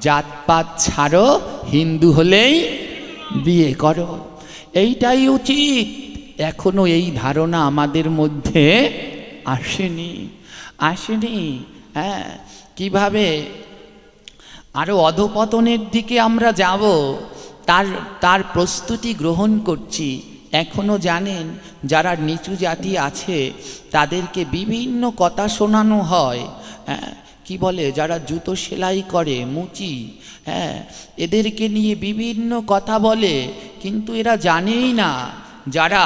জাতপাত ছাড়ো, হিন্দু হলেই বিয়ে করো। এইটাই উচিত। এখনও এই ধারণা আমাদের মধ্যে আসেনি। আসেনি হ্যাঁ। কীভাবে? আরও অধপতনের দিকে আমরা যাব। তার তার প্রস্তুতি গ্রহণ করছি। এখনও জানেন, যারা নিচু জাতি আছে, তাদেরকে বিভিন্ন কথা শোনানো হয় হ্যাঁ। কি বলে যারা জুতো সেলাই করে মুচি হ্যাঁ এদেরকে নিয়ে বিভিন্ন কথা বলে কিন্তু এরা জানেই না যারা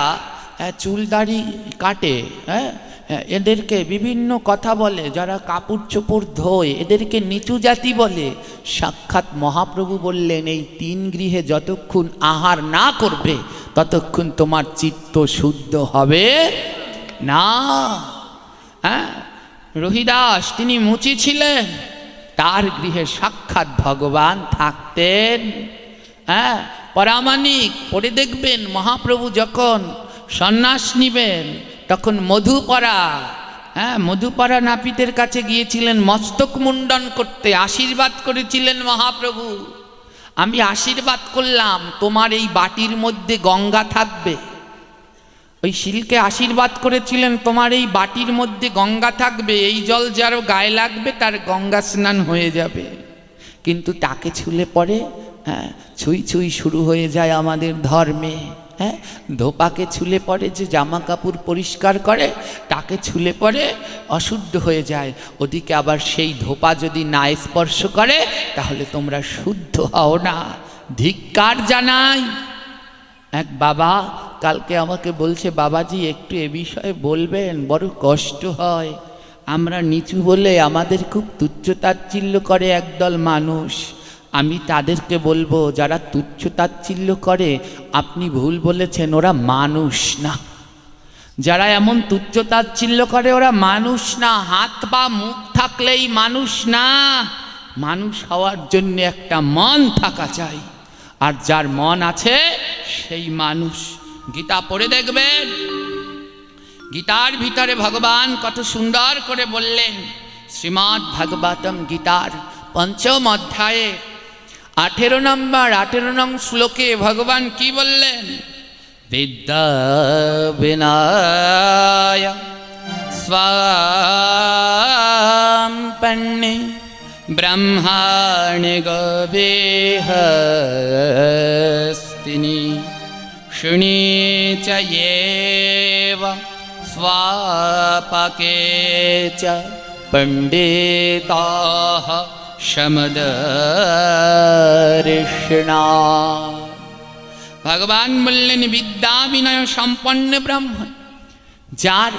হ্যাঁ, চুল দাড়ি কাটে হ্যাঁ হ্যাঁ, এদেরকে বিভিন্ন কথা বলে যারা কাপড় চোপড় ধোয় এদেরকে নিচু জাতি বলে। সাক্ষাৎ মহাপ্রভু বললেন এই তিন গৃহে যতক্ষণ আহার না করবে ততক্ষণ তোমার চিত্ত শুদ্ধ হবে না। হ্যাঁ রহিদাস, তিনি মুচি ছিলেন। তার গৃহে সাক্ষাৎ ভগবান থাকতেন। হ্যাঁ পরামানিক পড়ে দেখবেন মহাপ্রভু যখন সন্ন্যাস নিবেন, তখন মধুপরা হ্যাঁ মধুপরা নাপিতের কাছে গিয়েছিলেন, মস্তক মুন্ডন করতে আশীর্বাদ করেছিলেন মহাপ্রভু। আমি আশীর্বাদ করলাম, তোমার এই বাটির মধ্যে গঙ্গা থাকবে। ওই শিলকে আশীর্বাদ করেছিলেন, তোমার এই বাটির মধ্যে গঙ্গা থাকবে, এই জল যার গায়ে লাগবে, তার গঙ্গা স্নান হয়ে যাবে। কিন্তু তাকে ছুলে পরে হ্যাঁ ছুঁই ছুঁই শুরু হয়ে যায় আমাদের ধর্মে হ্যাঁ। ধোপাকে ছুলে পরে যে জামা কাপড় পরিষ্কার করে, তাকে ছুলে পরে অশুদ্ধ হয়ে যায়। ওদিকে আবার সেই ধোপা যদি না স্পর্শ করে, তাহলে তোমরা শুদ্ধ হও না। ধিক্কার জানাই। এক বাবা কালকে আমাকে বলছে, বাবাজি, একটু এ বিষয়ে বলবেন, বড় কষ্ট হয়। আমরা নিচু বলে আমাদের খুব তুচ্ছতাচ্ছিল্য করে একদল মানুষ। আমি তাদেরকে বলব, যারা তুচ্ছতাচ্ছিল্য করে, আপনি ভুল বলেছেন, ওরা মানুষ না। যারা এমন তুচ্ছতাচ্ছিল্য করে, ওরা মানুষ না। হাত বা মুখ থাকলেই মানুষ না। মানুষ হওয়ার জন্য একটা মন থাকা চাই। আর যার মন আছে, সেই মানুষ। গীতা পড়ে দেখবেন। গীতার ভিতরে ভগবান কত সুন্দর করে বললেন শ্রীমৎ ভাগবতম গীতার পঞ্চম অধ্যায়ে, আঠেরো নম্বর, আঠেরো নং শ্লোকে ভগবান কি বললেন? বিদ্যা বিনায় স্বাম পণ্যে ব্রহ্মাণি গবেহস্তিনি। এব স্বাপকে চ পণ্ডিতাः সমদর্শনা ভগবান বললেন বিদ্যা বিনয় সম্পন্ন ব্রাহ্মণ যার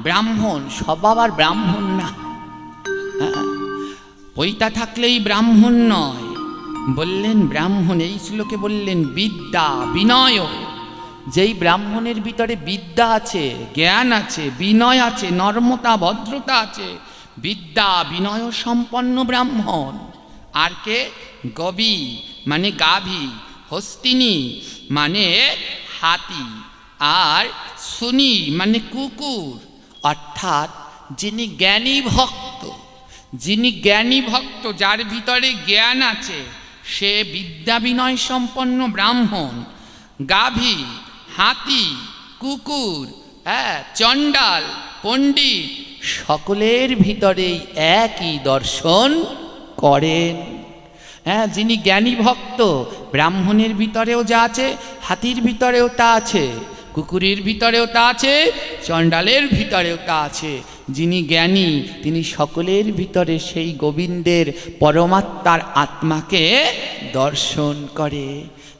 ব্রাহ্মণ সব আবার ব্রাহ্মণ না পৈতা থাকলেই ব্রাহ্মণ নয়। বললেন, ব্রাহ্মণ, এই শ্লোকে বললেন, বিদ্যা, বিনয় যেই ব্রাহ্মণের ভিতরে বিদ্যা আছে, জ্ঞান আছে, বিনয় আছে নর্মতা ভদ্রতা আছে, বিদ্যা, বিনয় সম্পন্ন ব্রাহ্মণ। আর কে? গবি মানে গাভী, হস্তিনী মানে হাতি, আর সুনি মানে কুকুর। অর্থাৎ যিনি জ্ঞানী ভক্ত, যিনি জ্ঞানী ভক্ত, যার ভিতরে জ্ঞান আছে, সে বিদ্যা বিনয় সম্পন্ন ব্রাহ্মণ। গাভী হাতি, কুকুর হ্যাঁ চণ্ডাল, পণ্ডিত সকলের ভিতরেই একই দর্শন করেন। হ্যাঁ যিনি জ্ঞানী ভক্ত, ব্রাহ্মণের ভিতরেও যা আছে, হাতির ভিতরেও তা আছে, কুকুরের ভিতরেও তা আছে, চণ্ডালের ভিতরেও তা আছে। যিনি জ্ঞানী, তিনি সকলের ভিতরে সেই গোবিন্দের পরমাত্মার আত্মাকে দর্শন করে।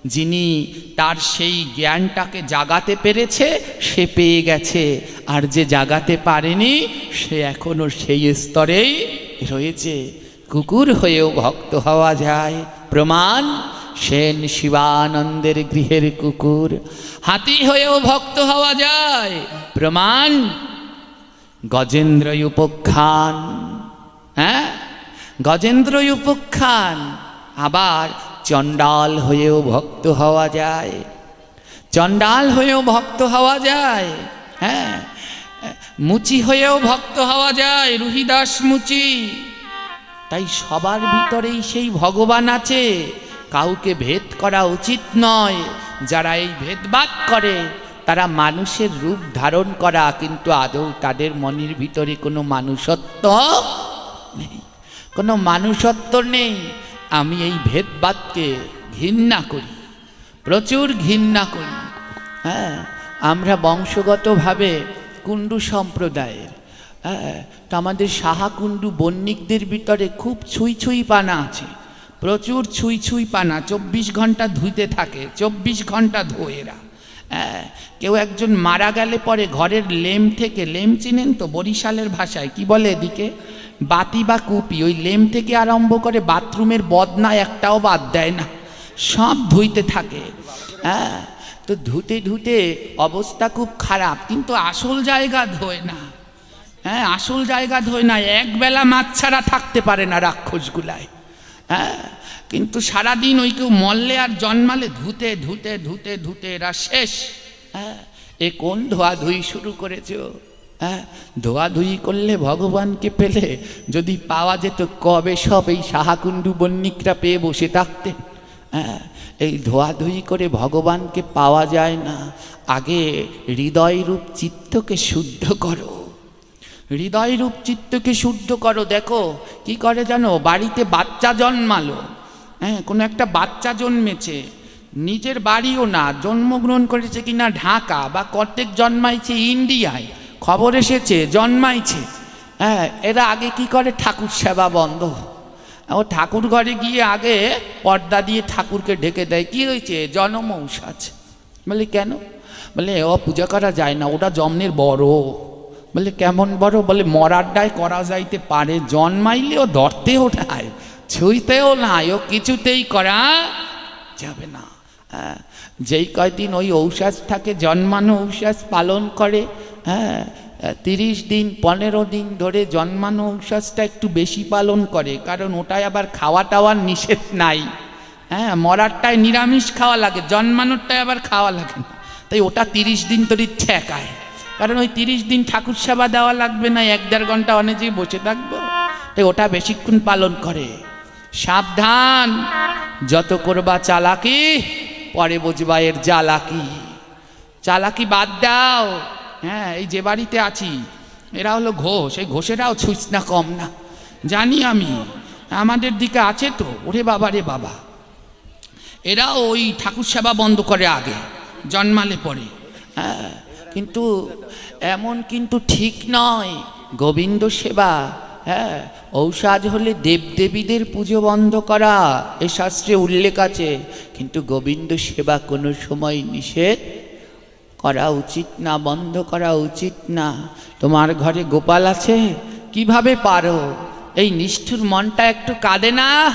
যিনি তার সেই জ্ঞানটাকে জাগাতে পেরেছে, সে পেয়ে গেছে। আর যে জাগাতে পারেনি, সে এখনও সেই স্তরেই রয়েছে। কুকুর হয়েও ভক্ত হওয়া যায়। প্রমাণ সেন শিবানন্দের গৃহের কুকুর। হাতি হয়েও ভক্ত হওয়া যায়। প্রমাণ গজেন্দ্র উপখ্যান। হ্যাঁ? গজেন্দ্র উপখ্যান। আবার চণ্ডাল হয়েও ভক্ত হওয়া যায়। চণ্ডাল হয়েও ভক্ত হওয়া যায়। হ্যাঁ মুচি হয়েও ভক্ত হওয়া যায়, রুহিদাস মুচি। তাই সবার ভিতরেই সেই ভগবান আছে। কাউকে ভেদ করা উচিত নয়। যারা এই ভেদবাদ করে, তারা মানুষের রূপ ধারণ করা, কিন্তু আদৌ তাদের মনের ভিতরে কোনো মানুষত্ব নেই। কোনো মানুষত্ব নেই। আমি এই ভেদবাদকে ঘৃণা করি, প্রচুর ঘৃণা করি। হ্যাঁ আমরা বংশগতভাবে কুণ্ডু সম্প্রদায়ের হ্যাঁ তো আমাদের সাহাকুণ্ডু বণিকদের ভিতরে খুব ছুঁই ছুঁই পানা আছে, প্রচুর ছুঁই ছুঁই পানা, চব্বিশ ঘণ্টা ধুইতে থাকে, চব্বিশ ঘণ্টা ধোয়েরা হ্যাঁ কেউ একজন মারা গেলে পরে ঘরের লেম থেকে লেম চিনেন তো বরিশালের ভাষায়, কি বলে এদিকে? বাতি বা কুপি, ওই লেম থেকে আরম্ভ করে বাথরুমের বদনা একটাও বাদ দেয় না, সব ধুইতে থাকে। হ্যাঁ তো ধুতে ধুতে অবস্থা খুব খারাপ, কিন্তু আসল জায়গা ধোয় না। হ্যাঁ আসল জায়গা ধোয় না একবেলা মাছ ছাড়া থাকতে পারে না রাক্ষসগুলায়। হ্যাঁ কিন্তু সারাদিন ওই কেউ মরলে আর জন্মালে ধুতে ধুতে ধুতে ধুতে এরা শেষ। হ্যাঁ এ কোন ধোয়াধুয়ি শুরু করেছ? হ্যাঁ? ধোয়াধুয়ি করলে ভগবানকে পেলে যদি পাওয়া যেত, কবে সব এই সাহাকুণ্ডু বন্যিকরা পেয়ে বসে থাকতেন হ্যাঁ? এই ধোয়াধুয়ি করে ভগবানকে পাওয়া যায় না। আগে হৃদয়রূপ চিত্তকে শুদ্ধ করো। হৃদয় রূপ চিত্তকে শুদ্ধ করো। দেখো, কি করে জানো? বাড়িতে বাচ্চা জন্মালো। হ্যাঁ কোনো একটা বাচ্চা জন্মেছে। নিজের বাড়িও না, জন্মগ্রহণ করেছে কিনা ঢাকা বা কর্তেক জন্মাইছে ইন্ডিয়ায়। খবর এসেছে, জন্মাইছে। হ্যাঁ এরা আগে কি করে? ঠাকুর সেবা বন্ধ। ও ঠাকুর ঘরে গিয়ে আগে পর্দা দিয়ে ঠাকুরকে ঢেকে দেয়। কি হয়েছে? জনমৌসাজ বলে, কেন? বলে, ও পূজা করা যায় না, ওটা জন্মের বড়। বলে, কেমন বড়? বলে মরারডায় করা যাইতে পারে। জন্মাইলেও ধরতেও নাই ছুঁইতেও নাই ও কিছুতেই করা যাবে না। হ্যাঁ যেই কয়দিন ওই ঔষধ থাকে, জন্মানো ঔষধ পালন করে হ্যাঁ তিরিশ দিন, পনেরো দিন ধরে জন্মানো ঔষধটা একটু বেশি পালন করে, কারণ ওটায় আবার খাওয়া টাওয়ার নিষেধ নাই। হ্যাঁ মরারটায় নিরামিষ খাওয়া লাগে, জন্মানোরটায় আবার খাওয়া লাগে না। তাই ওটা তিরিশ দিন ধরে ঠেকায়। কারণ ওই তিরিশ দিন ঠাকুর সেবা দেওয়া লাগবে না, এক দেড় ঘণ্টা অনেকেই বসে থাকব। তাই ওটা বেশিক্ষণ পালন করে। সাবধান, যত করবা চালাকি, পরে বুঝবা এর জ্বালাকি। চালাকি বাদ দাও। হ্যাঁ এই যে বাড়িতে আছি, এরা হলো ঘোষ, এই ঘোষেরাও ছুঁচ না, কম না। জানি আমি, আমাদের দিকে আছে তো, ওরে বাবা রে বাবা। এরাও ওই ঠাকুর সেবা বন্ধ করে আগে, জন্মালে পরে। হ্যাঁ কিন্তু এমন কিন্তু ঠিক নয়, গোবিন্দ সেবা হ্যাঁ ঔষধ হলে দেবদেবীদের পুজো বন্ধ করা, এ শাস্ত্রে উল্লেখ আছে, কিন্তু গোবিন্দ সেবা কোনো সময় নিষেধ করা উচিত না, বন্ধ করা উচিত না। তোমার ঘরে গোপাল আছে? কীভাবে পারো? এই নিষ্ঠুর মনটা একটু কাঁদে না?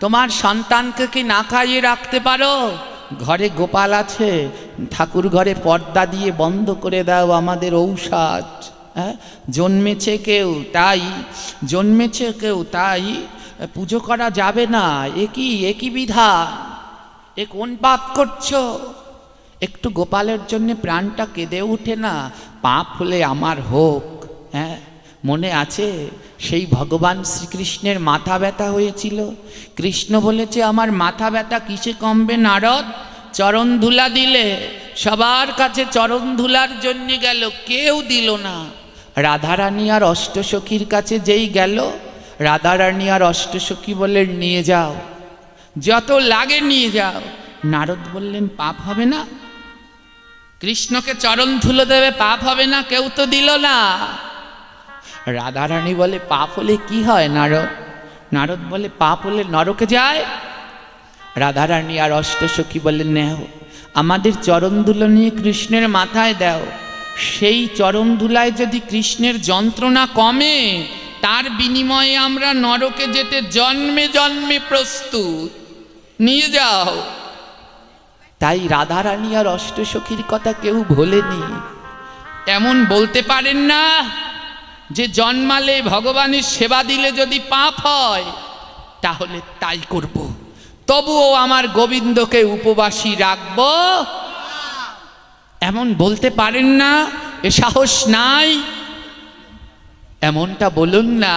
তোমার সন্তানকে কি না খাইয়ে রাখতে পারো? ঘরে গোপাল আছে, ঠাকুর ঘরে পর্দা দিয়ে বন্ধ করে দাও আমাদের ঔষধ হ্যাঁ? জন্মেছে কেউ তাই, জন্মেছে কেউ তাই, পুজো করা যাবে না। এ কি একই বিধা এ কোন পাপ করছ? একটু গোপালের জন্য প্রাণটা কেঁদে ওঠে না, পাপ হলে আমার হোক হ্যাঁ? মনে আছে সেই ভগবান শ্রীকৃষ্ণের মাথা ব্যথা হয়েছিল? কৃষ্ণ বলেছে, আমার মাথা ব্যথা কিসে কমবে নারদ? চরণ ধুলা দিলে সবার কাছে চরণ ধুলার জন্য গেল, কেউ দিল না। রাধারানী আর অষ্টসখীর কাছে যেই গেল, রাধারানী আর অষ্টসখী বললেন নিয়ে যাও। যত লাগে নিয়ে যাও। নারদ বললেন, পাপ হবে না? কৃষ্ণকে চরণ ধুলো দেবে, পাপ হবে না, কেউ তো দিল না। রাধারানী বলে, পাপ হলে কি হয় নারদ? নারদ বলে, পাপ হলে নরকে যায়। রাধারানী আর অষ্টসখী বলে, নেও, আমাদের চরণ ধুলো নিয়ে কৃষ্ণের মাথায় দাও। সেই চরণ ধুলায় যদি কৃষ্ণের যন্ত্রণা কমে, তার বিনিময়ে আমরা নরকে যেতে জন্মে জন্মে প্রস্তুত। নিয়ে যাও। তাই রাধারানী আর অষ্টসখীর কথা কেউ ভোলেনি। এমন বলতে পারেন না যে জন্মালে ভগবানের সেবা দিলে যদি পাপ হয়, তাহলে তাই করব। তবুও আমার গোবিন্দকে উপবাসী রাখব। এমন বলতে পারেন না, এ সাহস নাই। এমনটা বলুন না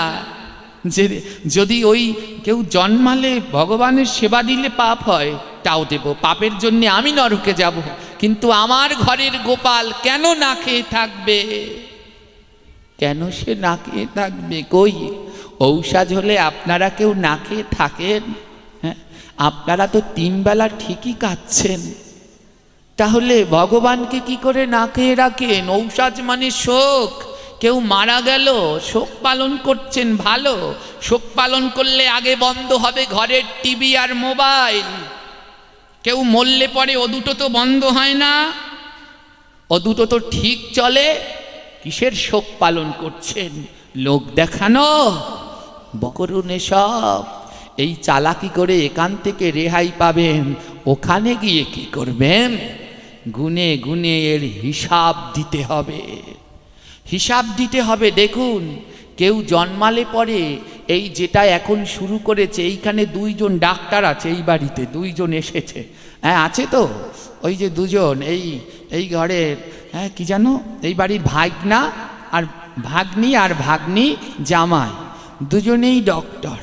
যে যদি ওই কেউ জন্মালে ভগবানের সেবা দিলে পাপ হয়, তাও দেব। পাপের জন্য আমি নরকে যাব। কিন্তু আমার ঘরের গোপাল কেন না খেয়ে থাকবে? কেন সে না খেয়ে থাকবে? কই? ঔষধ হলে আপনারা কেউ না খেয়ে থাকেন? হ্যাঁ? আপনারা তো তিনবেলা ঠিকই কাচ্ছেন। তাহলে ভগবানকে কি করে না খেয়ে রাখেন? ঔষধ মানে শোক। কেউ মারা গেল, শোক পালন করছেন ভালো। শোক পালন করলে আগে বন্ধ হবে ঘরের টিভি আর মোবাইল। কেউ মরলে পরে ও দুটো তো বন্ধ হয় না। ও দুটো তো ঠিক চলে, কিসের শোক পালন করছেন? লোক দেখানো, বকরুন এসব। এই চালাকি করে এখান থেকে রেহাই পাবেন। ওখানে গিয়ে কি করবেন? গুনে গুনে এর হিসাব দিতে হবে। হিসাব দিতে হবে, দেখুন। কেউ জন্মালে পরে এই যেটা এখন শুরু করেছে, এইখানে দুইজন ডাক্তার আছে এই বাড়িতে, দুইজন এসেছে। হ্যাঁ আছে তো? ওই যে দুজন, এই এই ঘরের হ্যাঁ কি জানো? এই বাড়ির ভাগনা আর ভাগ্নি আর ভাগ্নি জামাই, দুজনেই ডক্টর।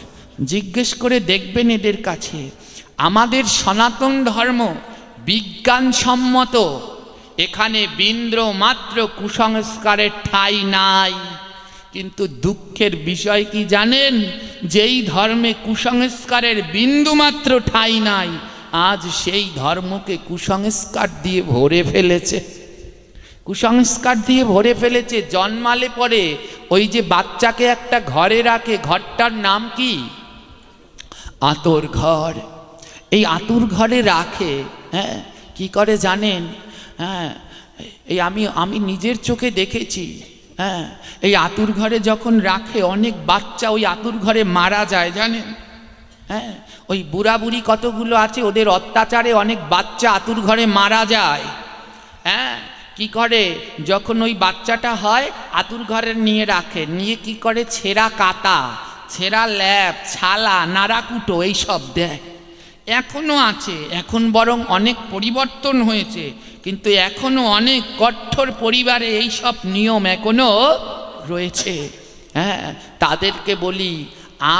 জিজ্ঞেস করে দেখবেন এদের কাছে, আমাদের সনাতন ধর্ম বিজ্ঞানসম্মত। এখানে বিন্দ্র মাত্র কুসংস্কারের ঠাঁই নাই। কিন্তু দুঃখের বিষয় কি জানেন? যেই ধর্মে কুসংস্কারের বিন্দু মাত্র ঠাঁই নাই, আজ সেই ধর্মকে কুসংস্কার দিয়ে ভরে ফেলেছে। কুসংস্কার দিয়ে ভরে ফেলেছে, জন্মালে পরে ওই যে বাচ্চাকে একটা ঘরে রাখে, ঘরটার নাম কি? আতর ঘর। এই আতুর ঘরে রাখে হ্যাঁ কি করে জানেন? হ্যাঁ এই আমি আমি নিজের চোখে দেখেছি হ্যাঁ এই আতুর ঘরে যখন রাখে, অনেক বাচ্চা ওই আতুর ঘরে মারা যায়, জানেন? হ্যাঁ ওই বুড়া বুড়ি কতগুলো আছে, ওদের অত্যাচারে অনেক বাচ্চা আতুর ঘরে মারা যায়। হ্যাঁ কি করে? যখন ওই বাচ্চাটা হয়, আতুর ঘরে নিয়ে রাখে, নিয়ে কি করে? ছেঁড়া কাতা ছেঁড়া ল্যাপ, ছালা, নাড়াকুটো, এইসব দেয়। এখনও আছে, এখন বরং অনেক পরিবর্তন হয়েছে। কিন্তু এখনও অনেক কঠোর পরিবারে এই সব নিয়ম এখনও রয়েছে। হ্যাঁ তাদেরকে বলি,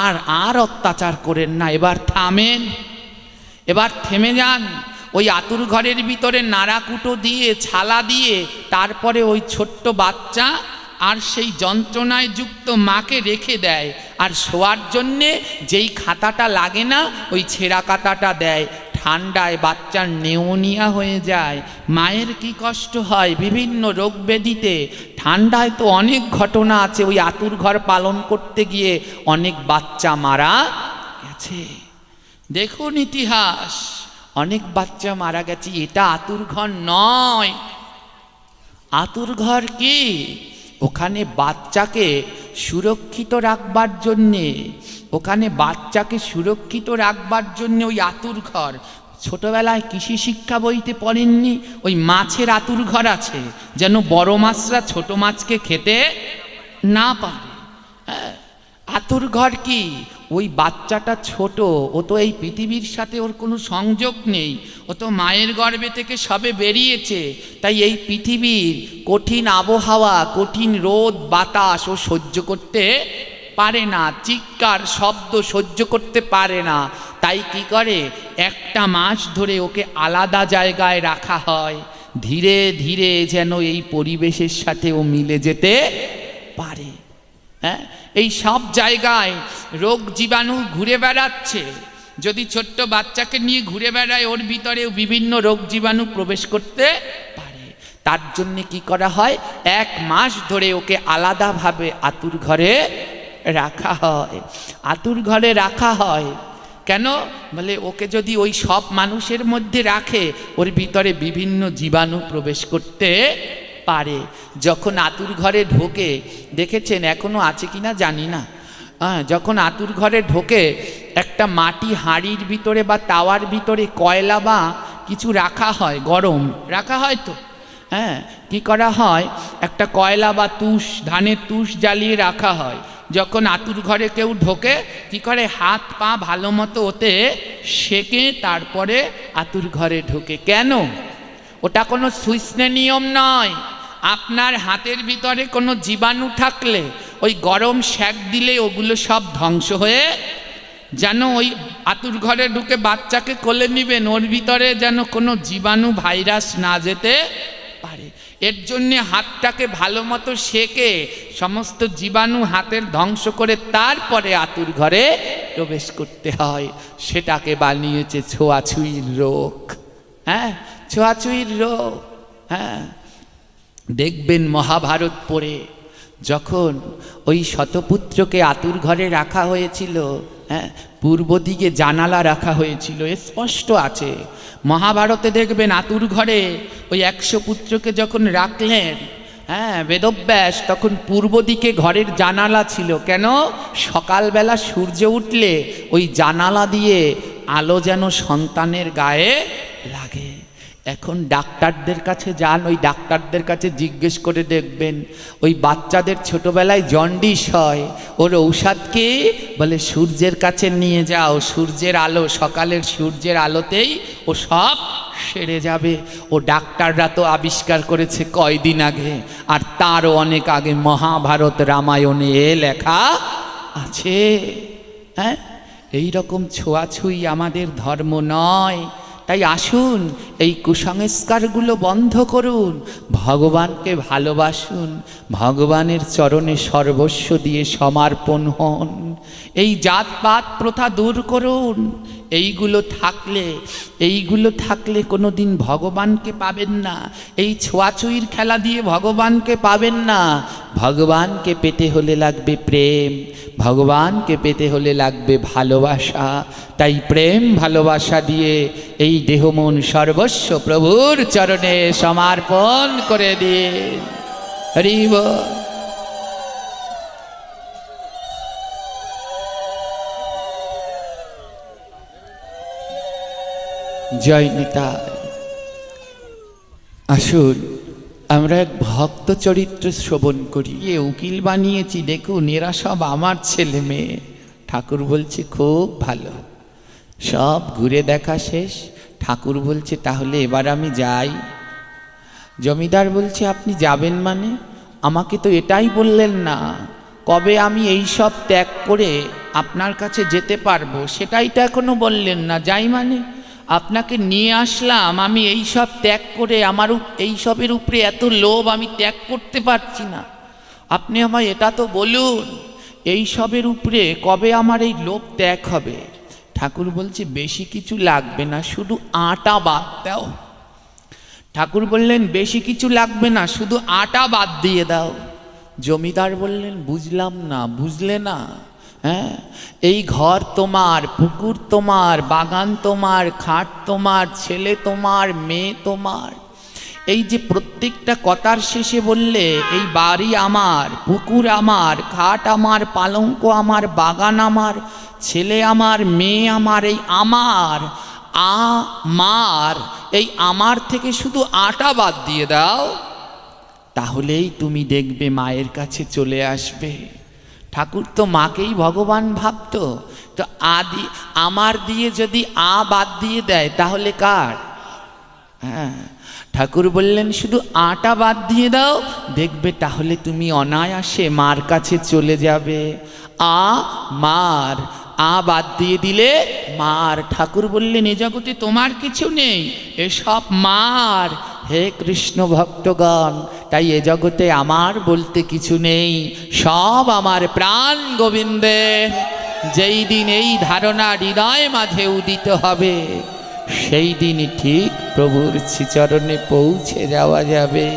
আর আর অত্যাচার করেন না, এবার থামেন। এবার থেমে যান। ওই আতুর ঘরের ভিতরে নাড়াকুটো দিয়ে, ছালা দিয়ে, তারপরে ওই ছোট্ট বাচ্চা আর সেই যন্ত্রণায় যুক্ত মাকে রেখে দেয়। আর শোয়ার জন্যে যেই খাতাটা লাগে না, ওই ছেঁড়া কাতাটা দেয়। ঠান্ডায় বাচ্চার নেউনিয়া হয়ে যায়, মায়ের কি কষ্ট হয় বিভিন্ন রোগ ব্যাধিতে ঠান্ডায় তো অনেক ঘটনা আছে, ওই আতুর ঘর পালন করতে গিয়ে অনেক বাচ্চা মারা গেছে। দেখুন ইতিহাস, অনেক বাচ্চা মারা গেছে, এটা আতুর ঘর নয়। আতুর ঘর কি? ওখানে বাচ্চাকে সুরক্ষিত রাখবার জন্যে ওখানে বাচ্চাকে সুরক্ষিত রাখবার জন্যে ওই আতুর ঘর। ছোটবেলায় কৃষি শিক্ষা বইতে পড়েননি ওই মাছের আতুর ঘর আছে যেন বড় মাছরা ছোট মাছকে খেতে না পারে। হ্যাঁ, আতুর ঘর কি? ওই বাচ্চাটা ছোট, ও তো এই পৃথিবীর সাথে ওর কোনো সংযোগ নেই। ও তো মায়ের গর্ভে থেকে সবে বেরিয়েছে। তাই এই পৃথিবীর কঠিন আবহাওয়া, কঠিন রোদ, বাতাস ও সহ্য করতে পারে না। চিৎকার, শব্দ সহ্য করতে পারে না। তাই কি করে? একটা মাস ধরে ওকে আলাদা জায়গায় রাখা হয়। ধীরে ধীরে যেন এই পরিবেশের সাথে ও মিলে যেতে পারে। হ্যাঁ? এই সব জায়গায় রোগ জীবাণু ঘুরে বেড়াচ্ছে। যদি ছোট্ট বাচ্চাকে নিয়ে ঘুরে বেড়ায়, ওর ভিতরেও বিভিন্ন রোগ জীবাণু প্রবেশ করতে পারে। তার জন্য কি করা হয়? এক মাস ধরে ওকে আলাদাভাবে আতুর ঘরে রাখা হয়। আতুর ঘরে রাখা হয়। কেন? বলে ওকে যদি ওই সব মানুষের মধ্যে রাখে, ওর ভিতরে বিভিন্ন জীবাণু প্রবেশ করতে পারে। যখন আতুর ঘরে ঢোকে, দেখেছেন এখনও আছে কিনা জানি না। হ্যাঁ যখন আতুর ঘরে ঢোকে, একটা মাটি হাঁড়ির ভিতরে বা তাওয়ার ভিতরে কয়লা বা কিছু রাখা হয়, গরম। রাখা হয় তো? হ্যাঁ কি করা হয়? একটা কয়লা বা তুষ, ধানের তুষ জ্বালিয়ে রাখা হয়। যখন আতুর ঘরে কেউ ঢোকে, কি করে? হাত পা ভালো মতো ওতে সেকে তারপরে আতুর ঘরে ঢোকে। কেন? ওটা কোনো সুইসনে নিয়ম নয়। আপনার হাতের ভিতরে কোনো জীবাণু থাকলে ওই গরম শ্যাক দিলে ওগুলো সব ধ্বংস হয়ে যেন ওই আতুর ঘরে ঢুকে বাচ্চাকে কোলে নিবেন, ওর ভিতরে যেন কোনো জীবাণু ভাইরাস না যেতে পারে। এর জন্যে হাতটাকে ভালো মতো সেকে সমস্ত জীবাণু হাতের ধ্বংস করে তারপরে আতুর ঘরে প্রবেশ করতে হয়। সেটাকে বানিয়েছে ছোঁয়াছুঁয়ির রোগ। হ্যাঁ? ছোঁয়াছুঁয়ির রোগ। হ্যাঁ? দেখবেন মহাভারত পড়ে, যখন ওই শতপুত্রকে আতুর ঘরে রাখা হয়েছিল হ্যাঁ পূর্ব দিকে জানালা রাখা হয়েছিল স্পষ্ট আছে। মহাভারতে দেখবেন আতুর ঘরে ওই একশো পুত্রকে যখন রাখলেন হ্যাঁ বেদব্যাস, তখন পূর্ব দিকে ঘরের জানালা ছিল। কেন? সকালবেলা সূর্য উঠলে ওই জানালা দিয়ে আলো যেন সন্তানের গায়ে লাগে। এখন ডাক্তারদের কাছে যান, ওই ডাক্তারদের কাছে জিজ্ঞেস করে দেখবেন, ওই বাচ্চাদের ছোটবেলায় জন্ডিস হয়, ওর ঔষধ কি? বলে, সূর্যের কাছে নিয়ে যাও, সূর্যের আলো, সকালের সূর্যের আলোতেই ও সব সেরে যাবে। ও ডাক্তাররা তো আবিষ্কার করেছে কয়দিন আগে, আর তারও অনেক আগে মহাভারত রামায়ণে এ লেখা আছে। হ্যাঁ? এই রকম ছোঁয়াছুঁই আমাদের ধর্ম নয়। তাই আসুন, এই কুসংস্কারগুলো বন্ধ করুন, ভগবানকে ভালোবাসুন, ভগবানের চরণে সর্বস্ব দিয়ে সমর্পণ হন, এই জাতপাত প্রথা দূর করুন এইগুলো থাকলে এইগুলো থাকলে কোনো দিন ভগবানকে পাবেন না। এই ছোঁয়াছুঁয়ির খেলা দিয়ে ভগবানকে পাবেন না। ভগবানকে পেতে হলে লাগবে প্রেম। ভগবানকে পেতে হলে লাগবে ভালোবাসা। তাই প্রেম, ভালোবাসা দিয়ে এই দেহমন সর্বস্ব প্রভুর চরণে সমর্পণ করে দিয়ে হরিব জয় নিতাই আসুন, আমরা এক ভক্ত চরিত্র শ্রবণ করি। এ উকিল বানিয়েছি, দেখুন, এরা সব আমার ছেলে মেয়ে। ঠাকুর বলছে, খুব ভালো। সব ঘুরে দেখা শেষ। ঠাকুর বলছে, তাহলে এবার আমি যাই। জমিদার বলছে, আপনি যাবেন মানে? আমাকে তো এটাই বললেন না। কবে আমি এই সব ত্যাগ করে আপনার কাছে যেতে পারব, সেটাই তো এখনও বললেন না। যাই মানে? আপনাকে নিয়ে আসলাম, আমি এই সব ত্যাগ করে আমার এই সবের উপরে এত লোভ আমি ত্যাগ করতে পারছি না। আপনি আমায় এটা তো বলুন, এই সবের উপরে কবে আমার এই লোভ ত্যাগ হবে? ঠাকুর বলছে, বেশি কিছু লাগবে না, শুধু আটা বাদ দাও। ঠাকুর বললেন, বেশি কিছু লাগবে না, শুধু আটা বাদ দিয়ে দাও। জমিদার বললেন, বুঝলাম না, বুঝলে না। হ্যাঁ? এই ঘর তোমার, পুকুর তোমার, বাগান তোমার, খাট তোমার, ছেলে তোমার, মেয়ে তোমার। এই যে প্রত্যেকটা কথার শেষে বললে, এই বাড়ি আমার, পুকুর আমার, খাট আমার, পালঙ্ক আমার, বাগান আমার, ছেলে আমার, মেয়ে আমার, এই আমার আমার এই আমার থেকে শুধু আটা বাদ দিয়ে দাও। তাহলেই তুমি দেখবে মায়ের কাছে চলে আসবে। ঠাকুর তো মাকেই ভগবান ভাবতো। তো আদি, আমার দিয়ে যদি আ বাদ দিয়ে দেয়, তাহলে কার? হ্যাঁ ঠাকুর বললেন, শুধু আটা বাদ দিয়ে দাও, দেখবে তাহলে তুমি অনায়াসে মার কাছে চলে যাবে। আ, মার, আ বাদ দিয়ে দিলে মার। ঠাকুর বললেন, এ জগতে তোমার কিছু নেই, এসব মার হে কৃষ্ণ ভক্তগণ তাই এ জগতে আমার বলতে কিছু নেই। সব আমার প্রাণ গোবিন্দের যেই দিন এই ধারণা হৃদয় মাঝে উদিত হবে সেই দিন ঠিক প্রভুর শ্রীচরণে পৌঁছে যাওয়া যাবে।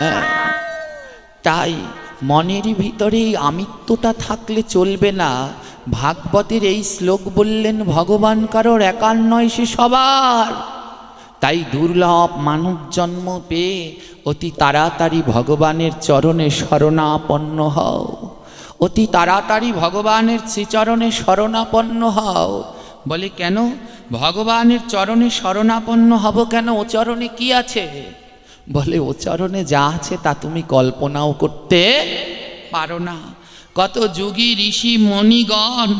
হ্যাঁ, তাই মনের ভিতরে আমিত্বটা থাকলে চলবে না। ভাগবতের এই শ্লোক বললেন ভগবান কারোর একার নয় সে সবার। তাই দুর্লভ মানব জন্ম পেয়ে অতি তাড়াতাড়ি ভগবানের চরণে শরণাপন্ন হও। অতি তাড়াতাড়ি ভগবানের শ্রীচরণে শরণাপন্ন হও। বলে কেন? ভগবানের চরণে শরণাপন্ন হব কেন? ও চরণে কি আছে? বলে, ও চরণে যা আছে তা তুমি কল্পনাও করতে পারো না। কত যোগী ঋষি মণিগণ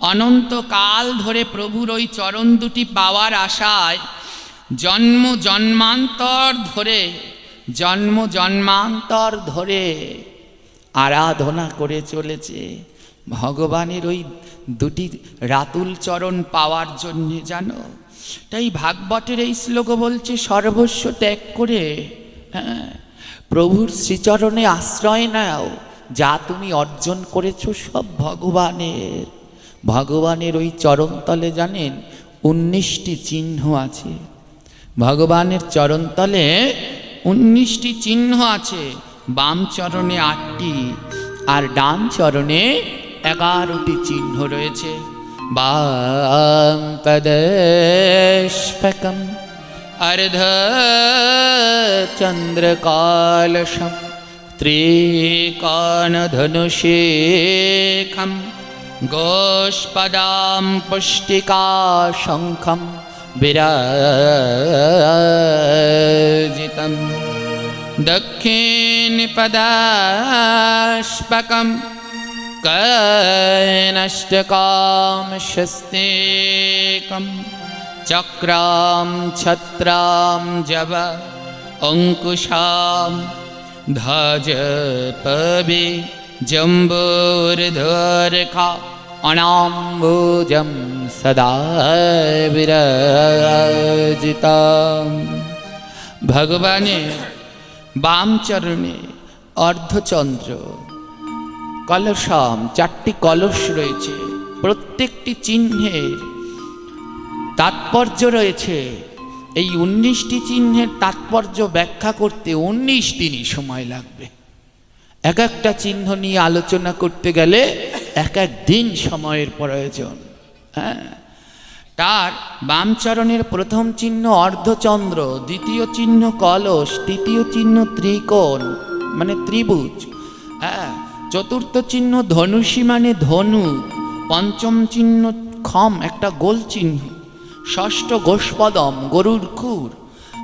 অনন্তকাল ধরে প্রভুর ওই চরণ দুটি পাওয়ার আশায় জন্ম জন্মান্তর ধরে, জন্ম জন্মান্তর ধরে আরাধনা করে চলেছে। ভগবানের ওই দুটি রাতুল চরণ পাওয়ার জন্যে জানো? তাই ভাগবতের এই শ্লোক বলছে, সর্বস্ব ত্যাগ করে হ্যাঁ প্রভুর শ্রীচরণে আশ্রয় নাও, যা তুমি অর্জন করেছ সব ভগবানের। ভগবানের ওই চরণতলে জানেন উনিশটি চিহ্ন আছে। ভগবানের চরণতলে উনিশটি চিহ্ন আছে। বাম চরণে আটটি আর ডান চরণে এগারোটি চিহ্ন রয়েছে। বাম তদেশকম অর্ধ চন্দ্রকালশম ত্রিকোণধনুশেখম গোষ্পদাম পুষ্টিকা শঙ্খম विराजितं दक्षिणपदाष्पकं कैनष्टकामशस्तेकम् चक्रां छत्रां जव अङ्कुशां धज पवि अणाम्बुजं सदा বিরাজিতা ভগবানের বাম চরণে অর্ধচন্দ্র কলসম চারটি কলস রয়েছে প্রত্যেকটি চিহ্নের তাৎপর্য রয়েছে এই উনিশটি চিহ্নের তাৎপর্য ব্যাখ্যা করতে উনিশ দিনই সময় লাগবে এক একটা চিহ্ন নিয়ে আলোচনা করতে গেলে এক এক দিন সময়ের প্রয়োজন। হ্যাঁ? তার বামচরণের প্রথম চিহ্ন অর্ধচন্দ্র, দ্বিতীয় চিহ্ন কলস, তৃতীয় চিহ্ন ত্রিকোণ মানে ত্রিভুজ। হ্যাঁ? চতুর্থ চিহ্ন ধনুষী মানে ধনু, পঞ্চম চিহ্ন খম একটা গোল চিহ্ন। ষষ্ঠ গোষ্পদম, গরুর খুর।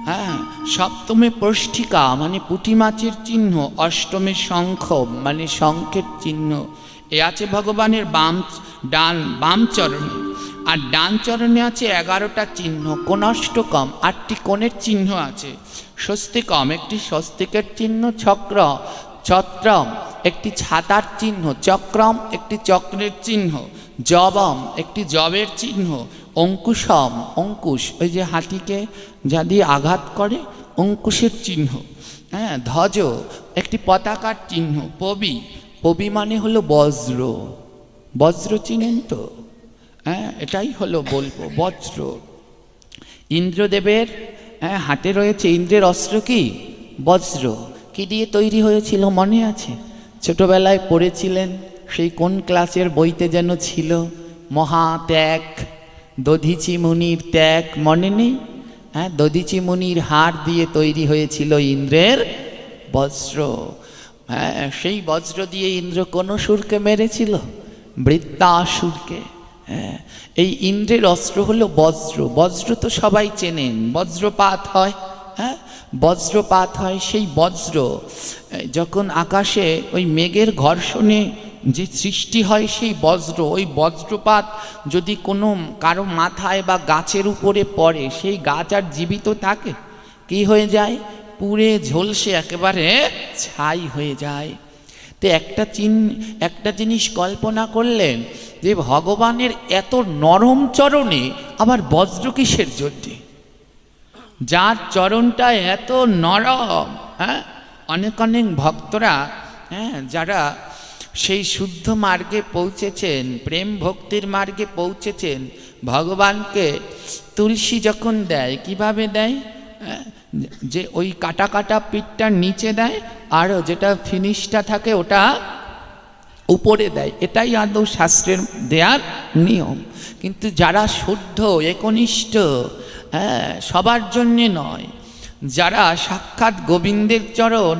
হ্যাঁ? সপ্তমে পৃষ্ঠিকা মানে পুঁটি মাছের চিহ্ন। অষ্টমে শঙ্খ মানে শঙ্খের চিহ্ন। এ আছে ভগবানের বাম ডান, বাম চরণে। আর ডান চরণে আছে এগারোটা চিহ্ন কোনষ্টকম আটটি কোণের চিহ্ন আছে। স্বস্তিকম একটি স্বস্তিকের চিহ্ন চক্র ছত্রম, একটি ছাতার চিহ্ন চক্রম, একটি চক্রের চিহ্ন জবম, একটি জবের চিহ্ন অঙ্কুশম, অঙ্কুশ, ওই যে হাতিকে যা দিয়ে আঘাত করে, অঙ্কুশের চিহ্ন। হ্যাঁ ধ্বজ, একটি পতাকার চিহ্ন, পবি পবি মানে হলো বজ্র। বজ্র চিনেন তো? হ্যাঁ এটাই হলো বলব, বজ্র। ইন্দ্রদেবের হ্যাঁ হাতে রয়েছে ইন্দ্রের অস্ত্র কি? বজ্র। কি দিয়ে তৈরি হয়েছিল মনে আছে? ছোটবেলায় পড়েছিলেন সেই কোন ক্লাসের বইতে যেন ছিল? মহাত্যাগ, দধিচি মুনির ত্যাগ, মনে নেই? হ্যাঁ দধিচি মুনির হাড় দিয়ে তৈরি হয়েছিল ইন্দ্রের বজ্র। হ্যাঁ সেই বজ্র দিয়ে ইন্দ্র কোন সুরকে মেরেছিল? বৃত্তাসুরকে হ্যাঁ এই ইন্দ্রের অস্ত্র হলো বজ্র। বজ্র তো সবাই চেনেন। বজ্রপাত হয় হ্যাঁ বজ্রপাত হয় সেই বজ্র। যখন আকাশে ওই মেঘের ঘর্ষণে যে সৃষ্টি হয় সেই বজ্র, ওই বজ্রপাত যদি কোনো কারও মাথায় বা গাছের উপরে পড়ে, সেই গাছ আর জীবিত থাকে? কি হয়ে যায়? পুড়ে ঝলসে একেবারে ছাই হয়ে যায়। তো একটা চিন একটা জিনিস কল্পনা করলেন যে ভগবানের এত নরম চরণে আবার বজ্র কিসের জন্যে? যার চরণটা এত নরম হ্যাঁ? অনেক অনেক ভক্তরা হ্যাঁ যারা সেই শুদ্ধ মার্গে পৌঁছেছেন প্রেম ভক্তির মার্গে পৌঁছেছেন ভগবানকে তুলসী যখন দেয় কীভাবে দেয়? হ্যাঁ, যে ওই কাটা কাটা পিঠটার নিচে দেয় আরও যেটা ফিনিশটা থাকে ওটা উপরে দেয়। এটাই আদৌ শাস্ত্রের দেয়ার নিয়ম। কিন্তু যারা শুদ্ধ, একনিষ্ঠ হ্যাঁ সবার জন্যে নয়, যারা সাক্ষাৎ গোবিন্দের চরণ,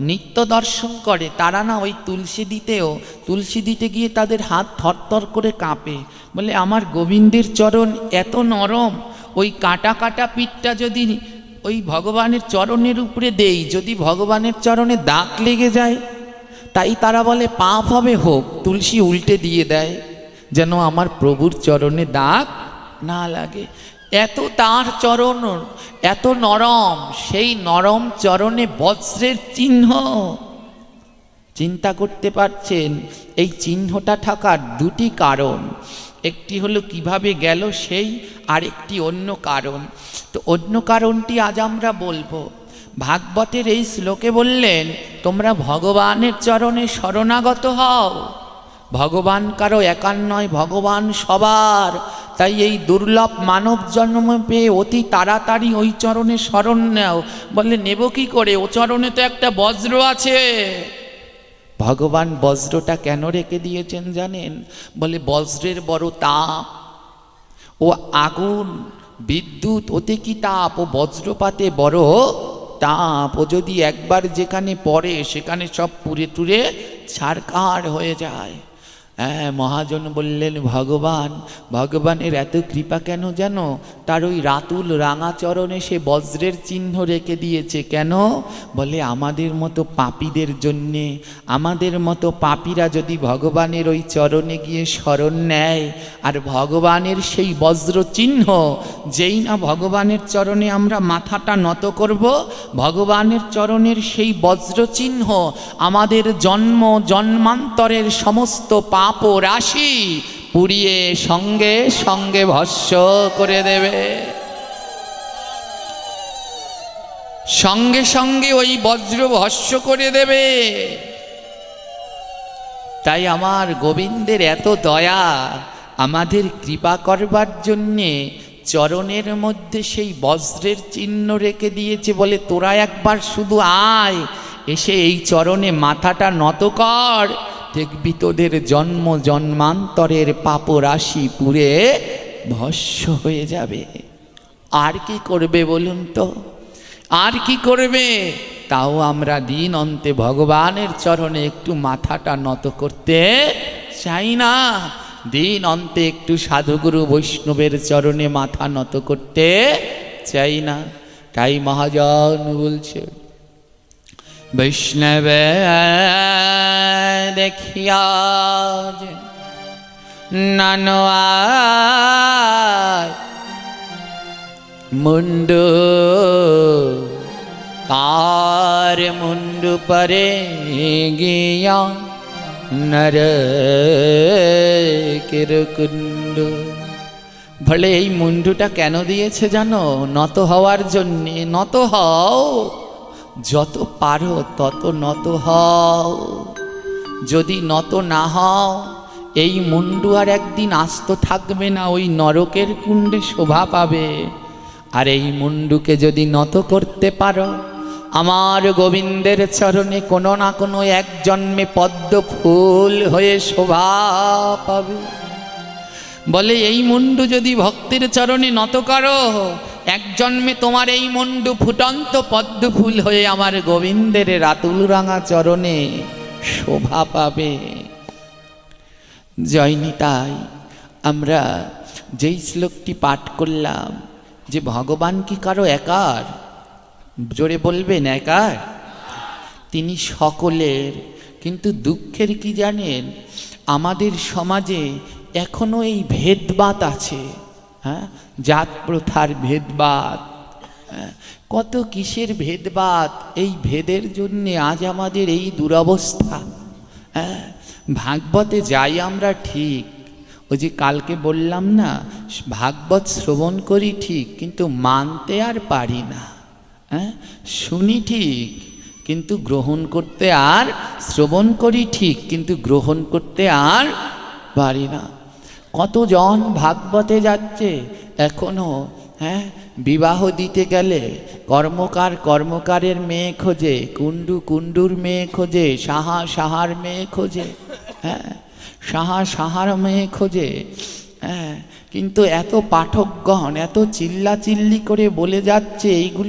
নিত্য দর্শন করে, তারা না ওই তুলসী দিতেও, তুলসী দিতে গিয়ে তাদের হাত থরথর করে কাঁপে। বলে, আমার গোবিন্দের চরণ এত নরম, ওই কাটা কাটা পিঠটা যদি ওই ভগবানের চরণের উপরে দেই। যদি ভগবানের চরণে দাগ লেগে যায়, তাই তারা বলে, পাপ হবে হোক, তুলসী উল্টে দিয়ে দেয়, যেন আমার প্রভুর চরণে দাগ না লাগে। এত তার চরণ, এত নরম, সেই নরম চরণে বজ্রের চিহ্ন। চিন্তা করতে পারছেন, এই চিহ্নটা থাকার দুটি কারণ। একটি হলো কীভাবে গেল সেই, আরেকটি অন্য কারণ। তো অন্য কারণটি আজ আমরা বলব। ভাগবতের এই শ্লোকে বললেন, তোমরা ভগবানের চরণে শরণাগত হও। ভগবান কারও একার নয়, ভগবান সবার। তাই এই দুর্লভ মানব জন্ম পেয়ে অতি তাড়াতাড়ি ওই চরণে শরণ নেও। বলে নেব কি করে? ও চরণে তো একটা বজ্র আছে। ভগবান বজ্রটা কেন রেখে দিয়েছেন জানেন? বলে বজ্রের বড় তাপ ও আগুন, বিদ্যুৎ ওতে কি তাপ ও বজ্রপাতে বড় তাপ। ও যদি একবার যেখানে পড়ে, সেখানে সব পুড়ে টুরে ছারকার হয়ে যায়। হ্যাঁ মহাজন বললেন, ভগবান, ভগবানের এত কৃপা কেন যেন তার ওই রাতুল রাঙাচরণে সে বজ্রের চিহ্ন রেখে দিয়েছে কেন? বলে, আমাদের মতো পাপীদের জন্যে, আমাদের মতো পাপীরা যদি ভগবানের ওই চরণে গিয়ে শরণ নেয়, আর ভগবানের সেই বজ্র চিহ্ন, যেই না ভগবানের চরণে আমরা মাথাটা নত করব, ভগবানের চরণের সেই বজ্র চিহ্ন, আমাদের জন্ম, জন্মান্তরের সমস্ত পাপ ও রাশি পুড়িয়ে সঙ্গে সঙ্গে ভস্য করে দেবে। সঙ্গে সঙ্গে ওই বজ্র ভস্য করে দেবে। তাই আমার গোবিন্দের এত দয়া, আমাদের কৃপা করবার জন্যে চরণের মধ্যে সেই বজ্রের চিহ্ন রেখে দিয়েছে বলে তোরা একবার শুধু আয়, এসে এই চরণে মাথাটা নত কর। দেখবি তোদের জন্ম জন্মান্তরের পাপ রাশি পুড়ে ভস্য হয়ে যাবে। আর কি করবে বলুন তো? আর কি করবে? তাও আমরা দিন অন্তে ভগবানের চরণে একটু মাথাটা নত করতে চাই না। দিন অন্তে একটু সাধুগুরু বৈষ্ণবের চরণে মাথা নত করতে চাই না। তাই মহাজন বলছে বৈষ্ণব দেখিয়া যে নানোয়ায় মুন্ডু তার মুন্ডু পরে গিয়া নর কিরকুন্ডু বলে এই মুন্ডুটা কেন দিয়েছে জানো? নত হওয়ার জন্যে, নত হও। যত পারো তত নত হও। যদি নত না হও, এই মুন্ডু আর একদিন আস্ত থাকবে না, ওই নরকের কুণ্ডে শোভা পাবে। আর এই মুন্ডুকে যদি নত করতে পারো, আমার গোবিন্দের চরণে কোনো না কোনো এক জন্মে পদ্ম ফুল হয়ে শোভা পাবে। বলে, এই মুন্ডু যদি ভক্তের চরণে নত করো এক জন্মে তোমার এই মুন্ডু ফুটন্ত পদ্ম ফুল হয়ে আমার গোবিন্দের রাতুল রাঙা চরণে শোভা পাবে। জয়নি তাই আমরা যেই শ্লোকটি পাঠ করলাম, যে ভগবান কি কারও একার? জোরে বলবেন, একার? তিনি সকলের, কিন্তু দুঃখের কি জানেন? আমাদের সমাজে এখনও এই ভেদবাদ আছে। হ্যাঁ? জাত প্রথার ভেদবাদ। হ্যাঁ, কত কিসের ভেদবাদ? এই ভেদের জন্যে আজ আমাদের এই দুরবস্থা। হ্যাঁ? ভাগবতে যাই আমরা ঠিক। ওই যে কালকে বললাম না ভাগবত শ্রবণ করি ঠিক কিন্তু মানতে আর পারি না। হ্যাঁ? শুনি ঠিক কিন্তু গ্রহণ করতে আর শ্রবণ করি ঠিক কিন্তু গ্রহণ করতে আর পারি না। কতজন ভাগবতে যাচ্ছে? এখনও হ্যাঁ? বিবাহ দিতে গেলে কর্মকার কর্মকারের মেয়ে খোঁজে, কুণ্ডু কুণ্ডুর মেয়ে খোঁজে, সাহা সাহার মেয়ে খোঁজে হ্যাঁ? সাহা সাহার মেয়ে খোঁজে হ্যাঁ? কিন্তু এত পাঠকগণ, এত চিল্লা চিল্লি করে বলে যাচ্ছে, এইগুলো